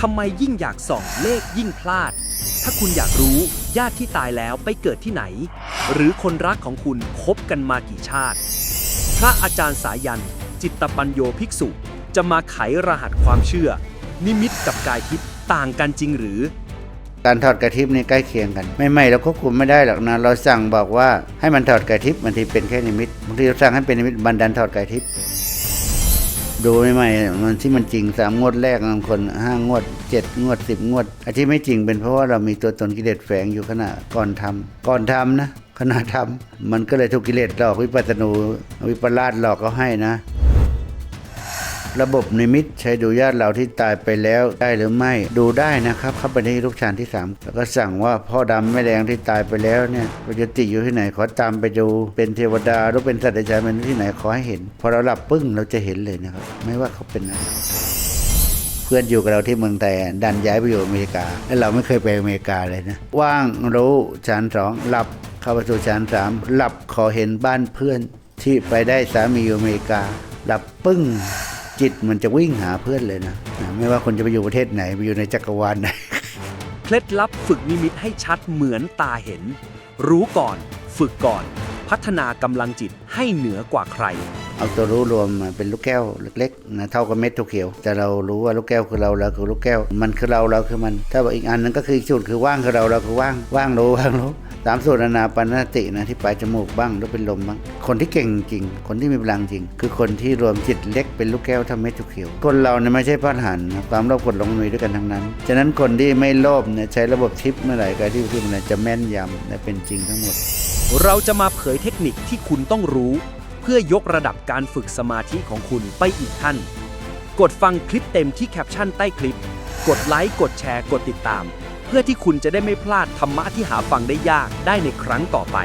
ทำไมยิ่งอยากส่องเลขยิ่งพลาด ถ้าคุณอยากรู้ญาติที่ตายแล้วไปเกิดที่ไหน หรือคนรักของคุณคบกันมากี่ชาติ พระอาจารย์สายัน จิตตปัญโยภิกษุ จะมาไขรหัสความเชื่อ นิมิตกับกายทิพย์ต่างกันจริงหรือ การถอดกระทิบนี่ใกล้เคียงกัน ไม่ไม่เราควบคุมไม่ได้หรอกนะเราสั่งบอกว่าให้มันถอดกระทิบบางทีเป็นแค่นิมิตบางทีเราสั่งให้เป็นนิมิตบันดันถอดกระทิบ ดูไม่ๆม่มันที่มันจริงสามงวดแรกบางคนห้างวดเจ็ดงวดสิบงวดอันที่ไม่จริงเป็นเพราะว่าเรามีตัวตนกิเลสแฝงอยู่ขณะก่อนทำก่อนทำนะขณะทำมันก็เลยถูกกิเลสหลอกวิปัสสนูวิปลาสหลอกเขาให้นะ ระบบนิมิตใช้ดูญาติเราที่ตายไปแล้วได้หรือไม่ดูได้นะครับ เข้าไปในลูกชานที่สามแล้วก็สั่งว่าพ่อดำแม่แดงที่ตายไปแล้วเนี่ยปจจุติอยู่ที่ไหนขอตามไปดูเป็นเทวดาหรือเป็นสัตว์เดรัจานเป็นที่ไหนขอให้เห็น พอเราหลับปึ้งเราจะเห็นเลยนะครับ ไม่ว่าเขาเป็นอะไรเพื่อนอยู่กับเราที่เมืองไทยดันย้ายไปอยู่อเมริกา แล้วเราไม่เคยไปอเมริกาเลยนะ ว่างรู้ชานสองหลับเข้าไปสู่ชานสามหลับขอเห็นบ้านเพื่อนที่ไปได้สามีอยู่อเมริกา หลับปึ้ง จิตมันจะวิ่งหาเพื่อนเลยนะนะไม่ว่าคนจะไปอยู่ประเทศไหนไปอยู่ในจักรวาลไหนเคล็ดลับฝึกนิมิตให้ชัดเหมือนตาเห็น รู้ก่อน ฝึกก่อน พัฒนากำลังจิตให้เหนือกว่าใคร เอาตัวรู้รวมมาเป็นลูกแก้วเล็กๆนะเท่ากับเม็ดถั่วเขียว แต่เรารู้ว่าลูกแก้วคือเราเราคือลูกแก้ว มันคือเราเราคือมัน ถ้าบอกอีกอันนึงก็คืออีกสูตรคือว่างคือเราเราคือว่างว่างรู้ว่างรู้ สามสูตรอนาปานตินะที่ปลายจมูกบ้างหรือเป็นลมบ้าง คนที่เก่งจริง คนที่มีพลังจริง คือคนที่รวมจิตเล็กเป็นลูกแก้วเทำเม็ดถั่วเขียว คนเราเนี่ยไม่ใช่พระหันต์นะความโลภกดลงมีด้วยกันทั้งนั้น ฉะนั้นคนที่ไม่โลภเนี่ยใช้ระบบทิปเมื่อไหร่ก็ที่ที่มันจะแม่นยำและเป็นจริงทั้งหมด เราจะมาเผยเทคนิคที่คุณต้องรู้ เพื่อยกระดับการฝึกสมาธิของคุณไปอีกขั้น กดฟังคลิปเต็มที่แคปชั่นใต้คลิป กดไลค์กดแชร์กดติดตาม เพื่อที่คุณจะได้ไม่พลาดธรรมะที่หาฟังได้ยากได้ในครั้งต่อไป